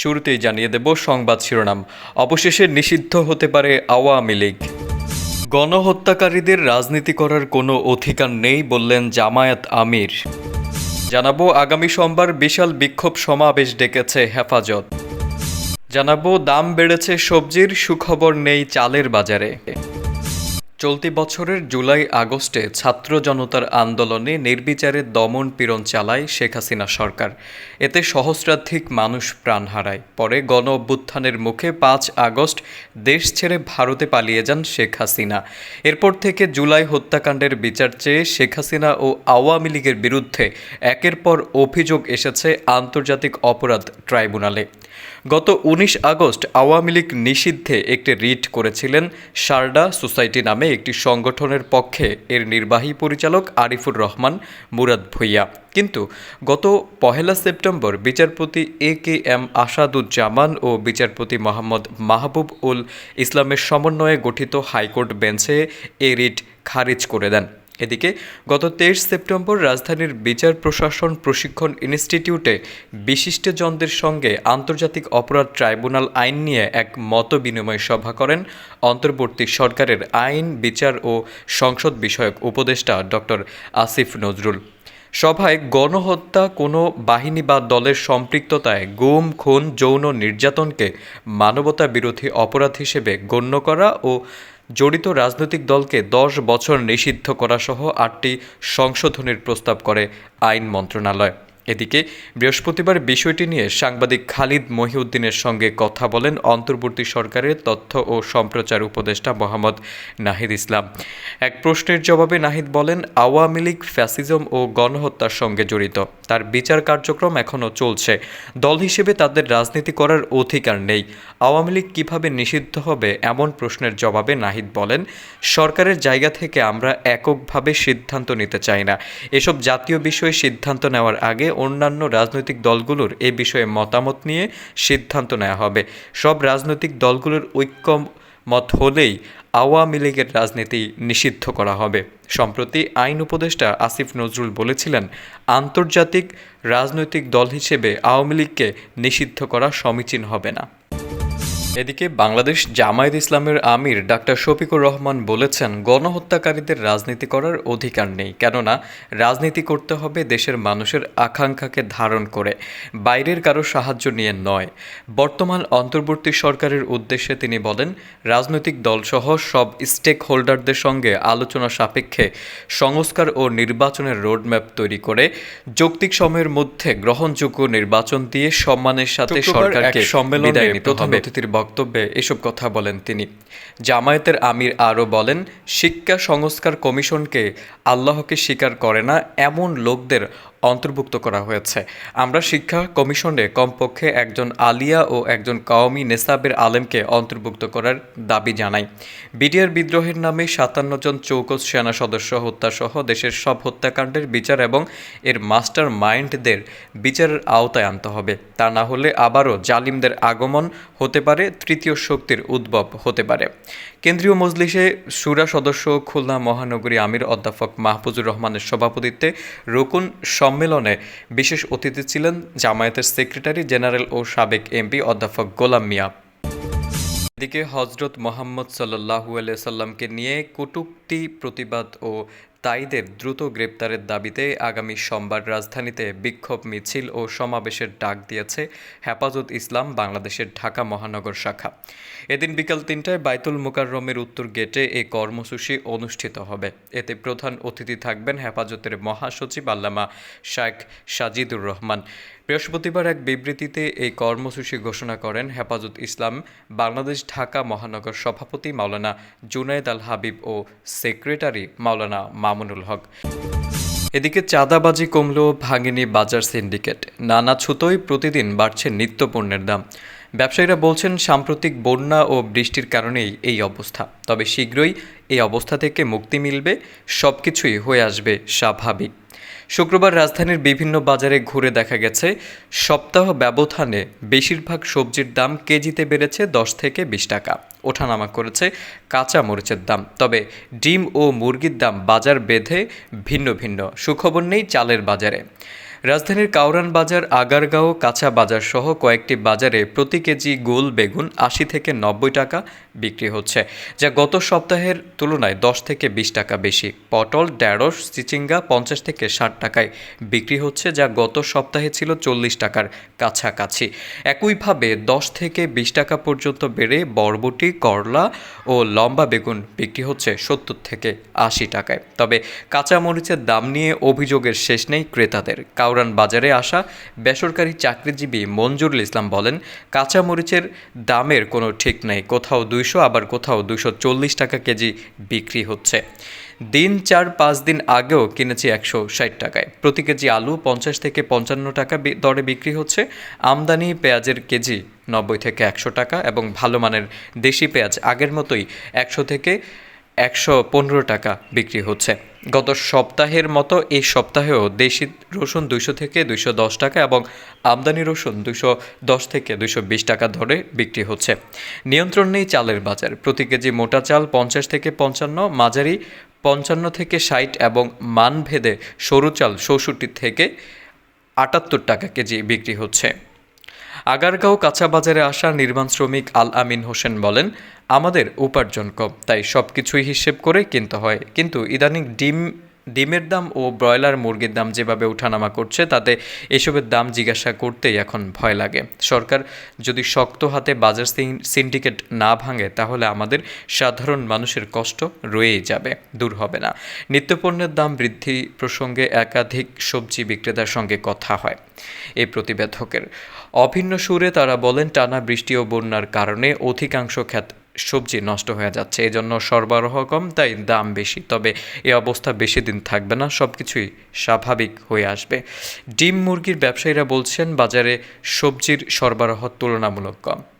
শুরুতেই জানিয়ে দেব সংবাদ শিরোনাম। অবশেষে নিষিদ্ধ হতে পারে আওয়ামী লীগ। গণহত্যাকারীদের রাজনীতি করার কোনো অধিকার নেই বললেন জামায়াত আমির। জানাব আগামী সোমবার বিশাল বিক্ষোভ সমাবেশ ডেকেছে হেফাজত। জানাব দাম বেড়েছে সবজির, সুখবর নেই চালের বাজারে। চলতি বছরের জুলাই আগস্টে ছাত্র জনতার আন্দোলনে নির্বিচারে দমন পীড়ন চালায় শেখ হাসিনা সরকার। এতে সহস্রাধিক মানুষ প্রাণ হারায়। পরে গণ অভ্যুত্থানের মুখে পাঁচ আগস্ট দেশ ছেড়ে ভারতে পালিয়ে যান শেখ হাসিনা। এরপর থেকে জুলাই হত্যাকাণ্ডের বিচার চেয়ে শেখ হাসিনা ও আওয়ামী লীগের বিরুদ্ধে একের পর অভিযোগ এসেছে আন্তর্জাতিক অপরাধ ট্রাইব্যুনালে। গত উনিশ আগস্ট আওয়ামী লীগ নিষিদ্ধে একটি রিট করেছিলেন সারডা সোসাইটি নামে একটি সংগঠনের পক্ষে এর নির্বাহী পরিচালক আরিফুর রহমান মুরাদ ভুইয়া। কিন্তু গত পহেলা সেপ্টেম্বর বিচারপতি এ কে এম আসাদুজ্জামান ও বিচারপতি মোহাম্মদ মাহবুব উল ইসলামের সমন্বয়ে গঠিত হাইকোর্ট বেঞ্চে এ রিট খারিজ করে দেন। এদিকে গত তেইশ সেপ্টেম্বর রাজধানীর বিচার প্রশাসন প্রশিক্ষণ ইনস্টিটিউটে বিশিষ্টজনদের সঙ্গে আন্তর্জাতিক অপরাধ ট্রাইব্যুনাল আইন নিয়ে এক মত বিনিময় সভা করেন অন্তর্বর্তী সরকারের আইন, বিচার ও সংসদ বিষয়ক উপদেষ্টা ডক্টর আসিফ নজরুল। সভায় গণহত্যা, কোনো বাহিনী বা দলের সম্পৃক্ততায় গুম, খুন, যৌন নির্যাতনকে মানবতা বিরোধী অপরাধ হিসেবে গণ্য করা ও জড়িত রাজনৈতিক দলকে দশ বছর নিষিদ্ধ করাসহ আটটি সংশোধনের প্রস্তাব করে আইন মন্ত্রণালয়। এদিকে বৃহস্পতিবার বিষয়টি নিয়ে সাংবাদিক খালিদ মহিউদ্দিনের সঙ্গে কথা বলেন অন্তর্বর্তী সরকারের তথ্য ও সম্প্রচার উপদেষ্টা মোহাম্মদ নাহিদ ইসলাম। এক প্রশ্নের জবাবে নাহিদ বলেন, আওয়ামী লীগ, ফ্যাসিজম ও গণহত্যার সঙ্গে জড়িত। তার বিচার কার্যক্রম এখনও চলছে। দল হিসেবে তাদের রাজনীতি করার অধিকার নেই। আওয়ামী লীগ কীভাবে নিষিদ্ধ হবে এমন প্রশ্নের জবাবে নাহিদ বলেন, সরকারের জায়গা থেকে আমরা এককভাবে সিদ্ধান্ত নিতে চাই না। এসব জাতীয় বিষয়ে সিদ্ধান্ত নেওয়ার আগে অন্যান্য রাজনৈতিক দলগুলোর এ বিষয়ে মতামত নিয়ে সিদ্ধান্ত নেওয়া হবে। সব রাজনৈতিক দলগুলোর ঐক্য মত হলেই আওয়ামী লীগের রাজনীতি নিষিদ্ধ করা হবে। সম্প্রতি আইন উপদেষ্টা আসিফ নজরুল বলেছিলেন, আন্তর্জাতিক রাজনৈতিক দল হিসেবে আওয়ামী লীগকে নিষিদ্ধ করা সমীচীন হবে না। এদিকে বাংলাদেশ জামায়াত ইসলামের আমির ডাক্তার শফিকুর রহমান বলেছেন গণহত্যাকারীদের রাজনীতি করার অধিকার নেই কেননা রাজনীতি করতে হবে দেশের মানুষের আকাঙ্ক্ষাকে ধারণ করে বাইরের কারও সাহায্য নিয়ে নয়। বর্তমান অন্তর্বর্তী সরকারের উদ্দেশ্যে তিনি বলেন রাজনৈতিক দলসহ সব স্টেক হোল্ডারদের সঙ্গে আলোচনা সাপেক্ষে সংস্কার ও নির্বাচনের রোডম্যাপ তৈরি করে যৌক্তিক সময়ের মধ্যে গ্রহণযোগ্য নির্বাচন দিয়ে সম্মানের সাথে সরকারকে সম্মেলনে প্রধান অতিথির বক্তব্যে এসব কথা বলেন তিনি। জামায়াতের আমির আরও বলেন, শিক্ষা সংস্কার কমিশনকে আল্লাহকে স্বীকার করে না এমন লোকদের অন্তর্ভুক্ত করা হয়েছে। আমরা শিক্ষা কমিশনে কমপক্ষে একজন আলিয়া ও একজন কওমি নেসাবের আলেমকে অন্তর্ভুক্ত করার দাবি জানাই। বিডিআর বিদ্রোহের নামে সাতান্ন জন চৌকস সেনা সদস্য হত্যাসহ দেশের সব হত্যাকাণ্ডের বিচার এবং এর মাস্টার মাইন্ডদের বিচারের আওতায় আনতে হবে। তা না হলে আবারও জালিমদের আগমন হতে পারে তৃতীয় শক্তির উদ্ভব হতে পারে। কেন্দ্রীয় মজলিসে সুরা সদস্য খুলনা মহানগরী আমির অধ্যাপক মাহফুজুর রহমানের সভাপতিত্বে রকুন সম্মেলনে বিশেষ অতিথি ছিলেন জামায়াতের সেক্রেটারি জেনারেল ও সাবেক এমপি অধ্যাপক গোলাম মিয়া। এদিকে হজরত মোহাম্মদ সাল্লাহু সাল্লামকে নিয়ে কটুক্তি, প্রতিবাদ ও তাইদের দ্রুত গ্রেপ্তারের দাবিতে আগামী সোমবার রাজধানীতে বিক্ষোভ মিছিল ও সমাবেশের ডাক দিয়েছে হেফাজত ইসলাম বাংলাদেশের ঢাকা মহানগর শাখা। এদিন বিকাল তিনটায় বাইতুল মুকাররমের উত্তর গেটে এই কর্মসূচি অনুষ্ঠিত হবে। এতে প্রধান অতিথি থাকবেন হেফাজতের মহাসচিব আল্লামা শেখ সাজিদুর রহমান। বৃহস্পতিবার এক বিবৃতিতে এই কর্মসূচি ঘোষণা করেন হেফাজত ইসলাম বাংলাদেশ ঢাকা মহানগর সভাপতি মাওলানা জুনায়েদ আল হাবিব ও সেক্রেটারি মাওলানা মামুনুল হক। এদিকে চাঁদাবাজি কমলেও ভাঙেনি বাজার সিন্ডিকেট। নানা ছুতোই প্রতিদিন বাড়ছে নিত্যপণ্যের দাম। ব্যবসায়ীরা বলছেন, সাম্প্রতিক বন্যা ও বৃষ্টির কারণেই এই অবস্থা। তবে শীঘ্রই এই অবস্থা থেকে মুক্তি মিলবে সব কিছুই হয়ে আসবে স্বাভাবিক। শুক্রবার রাজধানীর বিভিন্ন বাজারে ঘুরে দেখা গেছে, সপ্তাহ ব্যবধানে বেশিরভাগ সবজির দাম কেজিতে বেড়েছে দশ থেকে বিশ টাকা। ওঠানামা করেছে কাঁচা মরিচের দাম। তবে ডিম ও মুরগির দাম বাজার বেঁধে ভিন্ন ভিন্ন। সুখবর নেই চালের বাজারে। রাজধানীর কাউরান বাজার, আগারগাঁও, কাঁচা বাজার সহ কয়েকটি বাজারে প্রতি কেজি গোল বেগুন আশি থেকে নব্বই টাকা বিক্রি হচ্ছে, যা গত সপ্তাহের তুলনায় দশ থেকে বিশ টাকা বেশি। পটল, ঢ্যাঁড়স, চিচিঙ্গা পঞ্চাশ থেকে ষাট টাকায় বিক্রি হচ্ছে, যা গত সপ্তাহে ছিল চল্লিশ টাকার কাছাকাছি। একইভাবে দশ থেকে বিশ টাকা পর্যন্ত বেড়ে বরবটি, করলা ও লম্বা বেগুন বিক্রি হচ্ছে সত্তর থেকে আশি টাকায়। তবে কাঁচামরিচের দাম নিয়ে অভিযোগের শেষ নেই ক্রেতাদের। কাউরান বাজারে আসা বেসরকারি চাকরিজীবী মঞ্জুরুল ইসলাম বলেন কাঁচা মরিচের দামের কোনো ঠিক নেই, কোথাও দুইশো, আবার কোথাও দুইশো চল্লিশ টাকা কেজি বিক্রি হচ্ছে। দিন চার পাঁচ দিন আগেও কিনেছি একশো ষাট টাকায়। প্রতি কেজি আলু পঞ্চাশ থেকে পঞ্চান্ন টাকা দরে বিক্রি হচ্ছে। আমদানি পেঁয়াজের কেজি নব্বই থেকে একশো টাকা এবং ভালো মানের দেশি পেঁয়াজ আগের মতোই একশো থেকে একশো পনেরো টাকা বিক্রি হচ্ছে। গত সপ্তাহের মতো এই সপ্তাহেও দেশি রসুন দুইশো থেকে দুইশো দশ টাকা এবং আমদানি রসুন দুইশো দশ থেকে দুইশো বিশ টাকা ধরে বিক্রি হচ্ছে। নিয়ন্ত্রণ নেই চালের বাজার। প্রতি কেজি মোটা চাল পঞ্চাশ থেকে পঞ্চান্ন, মাঝারি পঞ্চান্ন থেকে ষাট এবং মানভেদে সরু চাল চৌষট্টি থেকে আটাত্তর টাকা কেজি বিক্রি হচ্ছে। আগারগাঁও কাঁচা বাজারে আসা নির্মাণ শ্রমিক আল আমিন হোসেন বলেন, আমাদের উপার্জন কম, তাই সব কিছুই হিসেব করে কিনতে হয়। কিন্তু ইদানিং ডিম ডিমের দাম ও ব্রয়লার মুরগির দাম যেভাবে ওঠানামা করছে, তাতে এসবের দাম জিজ্ঞাসা করতেই এখন ভয় লাগে। সরকার যদি শক্ত হাতে বাজার সিন্ডিকেট না ভাঙে, তাহলে আমাদের সাধারণ মানুষের কষ্ট রয়েই যাবে, দূর হবে না। নিত্যপণ্যের দাম বৃদ্ধি প্রসঙ্গে একাধিক সবজি বিক্রেতার সঙ্গে কথা হয় এই প্রতিবেদকের। অভিন্ন সুরে তারা বলেন, টানা বৃষ্টি ও বন্যার কারণে অধিকাংশ ক্ষেত সবজি নষ্ট হয়ে যাচ্ছে এই জন্য সরবরাহ কম, তাই দাম বেশি। তবে এই অবস্থা বেশি দিন থাকবে না সব কিছুই স্বাভাবিক হয়ে আসবে। ডিম মুরগির ব্যবসায়ীরা বলছেন, বাজারে সবজির সরবরাহ তুলনামূলক কম।